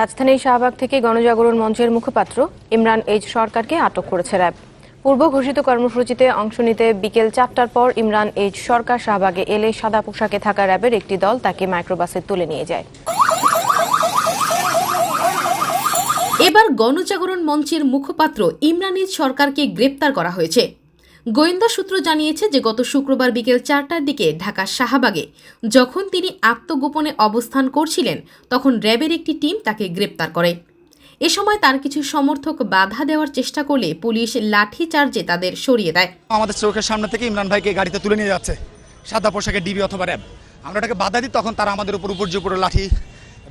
রাজধানীর শাহবাগ থেকে গণজাগরণ মঞ্চের মুখপাত্র ইমরান এইচ সরকারকে আটক করেছে র্যাব। পূর্ব ঘোষিত কর্মসূচিতে অংশ নিতে বিকেল চারটার পর ইমরান এইচ সরকার শাহবাগে এলে সাদা পোশাকে থাকা র্যাবের একটি দল তাকে মাইক্রোবাসে তুলে নিয়ে যায়। এবার গণজাগরণ মঞ্চের মুখপাত্র ইমরান সরকারকে গ্রেপ্তার করা হয়েছে। গোয়েন্দা সূত্র জানিয়েছে যে গত শুক্রবার বিকেল চারটার দিকে ঢাকা শাহবাগে যখন তিনি আত্মগোপনে অবস্থান করছিলেন তখন র্যাবের একটি টিম তাকে গ্রেপ্তার করে। এ সময় তার কিছু সমর্থক বাধা দেওয়ার চেষ্টা করলে পুলিশ লাঠি চার্জে তাদের সরিয়ে দেয়। আমাদের চোখের সামনে থেকে ইমরান ভাইকে গাড়িতে তুলে নিয়ে যাচ্ছে সাদা পোশাকে ডিবি অথবা র্যাব। আমরা ওটাকে বাধা দিই তখন তারা আমাদের উপর উপর উপরে লাঠি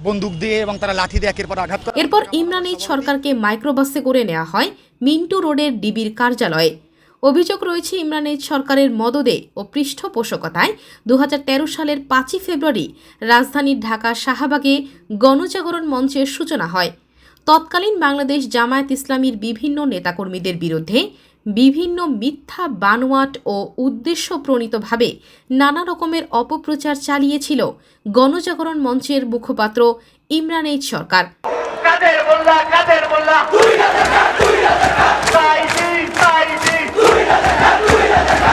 বন্দুক দিয়ে এবং তারা লাঠি দিয়ে একের পর আঘাত করে। এরপর ইমরান সরকারকে মাইক্রোবাসে করে নেওয়া হয় মিন্টু রোডের ডিবির কার্যালয়ে। অভিযোগ রয়েছে, ইমরান এইচ সরকারের মদদে ও পৃষ্ঠপোষকতায় দু হাজার তেরো সালের পাঁচই ফেব্রুয়ারি রাজধানীর ঢাকা শাহবাগে গণজাগরণ মঞ্চের সূচনা হয়। তৎকালীন বাংলাদেশ জামায়াত ইসলামীর বিভিন্ন নেতাকর্মীদের বিরুদ্ধে বিভিন্ন মিথ্যা, বানোয়াট ও উদ্দেশ্যপ্রণীতভাবে নানা রকমের অপপ্রচার চালিয়েছিল গণজাগরণ মঞ্চের মুখপাত্র ইমরান এইচ সরকার কাদের মোল্লা কাদের মোল্লা সাইদি সাইদি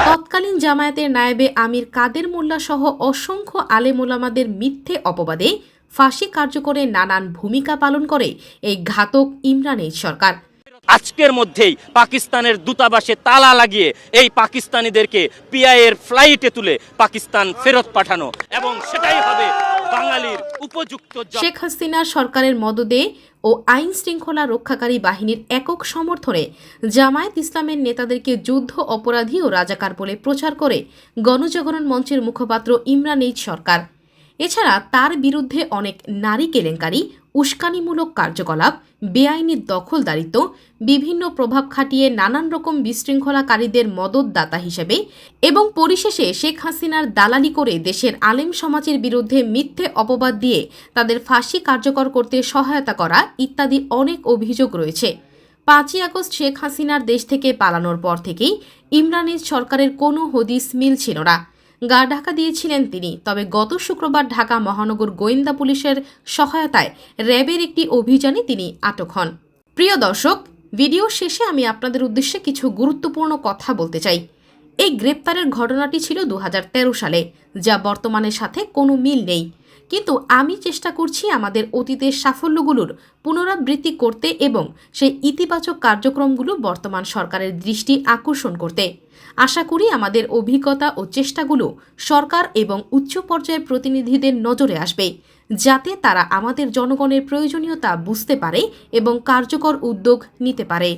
তৎকালীন জামায়াতের নায়েবে আমির কাদের মোল্লা সহ অসংখ্য আলেমোলামাদের মিথ্যে অপবাদে ফাঁসি কার্যকরে নানান ভূমিকা পালন করে এই ঘাতক ইমরান এই সরকার। আজকের মধ্যেই পাকিস্তানের দূতাবাসে তালা লাগিয়ে এই পাকিস্তানিদেরকে পিআইয়ের ফ্লাইটে তুলে পাকিস্তান ফেরত পাঠানো। এবং সেটাই হবে বাঙালির উপযুক্ত শেখ হাসিনা সরকারের মদদে ও আইন শৃঙ্খলা রক্ষাকারী বাহিনীর একক সমর্থনে জামায়াত ইসলামের নেতাদেরকে যুদ্ধ অপরাধী ও রাজাকার বলে প্রচার করে গণজাগরণ মঞ্চের মুখপাত্র ইমরান এইচ সরকার। এছাড়া তার বিরুদ্ধে অনেক নারী কেলেঙ্কারি, উস্কানিমূলক কার্যকলাপ, বেআইনি দখলদারিত্ব, বিভিন্ন প্রভাব খাটিয়ে নানান রকম বিশৃঙ্খলাকারীদের মদতদাতা হিসেবে এবং পরিশেষে শেখ হাসিনার দালালি করে দেশের আলেম সমাজের বিরুদ্ধে মিথ্যে অপবাদ দিয়ে তাদের ফাঁসি কার্যকর করতে সহায়তা করা ইত্যাদি অনেক অভিযোগ রয়েছে। পাঁচই আগস্ট শেখ হাসিনার দেশ থেকে পালানোর পর থেকেই ইমরানের সরকারের কোনো হদিস মিল ছিল না। গা ঢাকা দিয়েছিলেন তিনি। তবে গত শুক্রবার ঢাকা মহানগর গোয়েন্দা পুলিশের সহায়তায় র্যাবের একটি অভিযানে তিনি আটক হন। প্রিয় দর্শক, ভিডিও শেষে আমি আপনাদের উদ্দেশ্যে কিছু গুরুত্বপূর্ণ কথা বলতে চাই। এই গ্রেপ্তারের ঘটনাটি ছিল দু হাজার তেরো সালে, যা বর্তমানের সাথে কোনো মিল নেই। কিন্তু আমি চেষ্টা করছি আমাদের অতীতের সাফল্যগুলোর পুনরাবৃত্তি করতে এবং সেই ইতিবাচক কার্যক্রমগুলো বর্তমান সরকারের দৃষ্টি আকর্ষণ করতে। আশা করি আমাদের অভিজ্ঞতা ও চেষ্টাগুলো সরকার এবং উচ্চ পর্যায়ের প্রতিনিধিদের নজরে আসবে, যাতে তারা আমাদের জনগণের প্রয়োজনীয়তা বুঝতে পারে এবং কার্যকর উদ্যোগ নিতে পারে।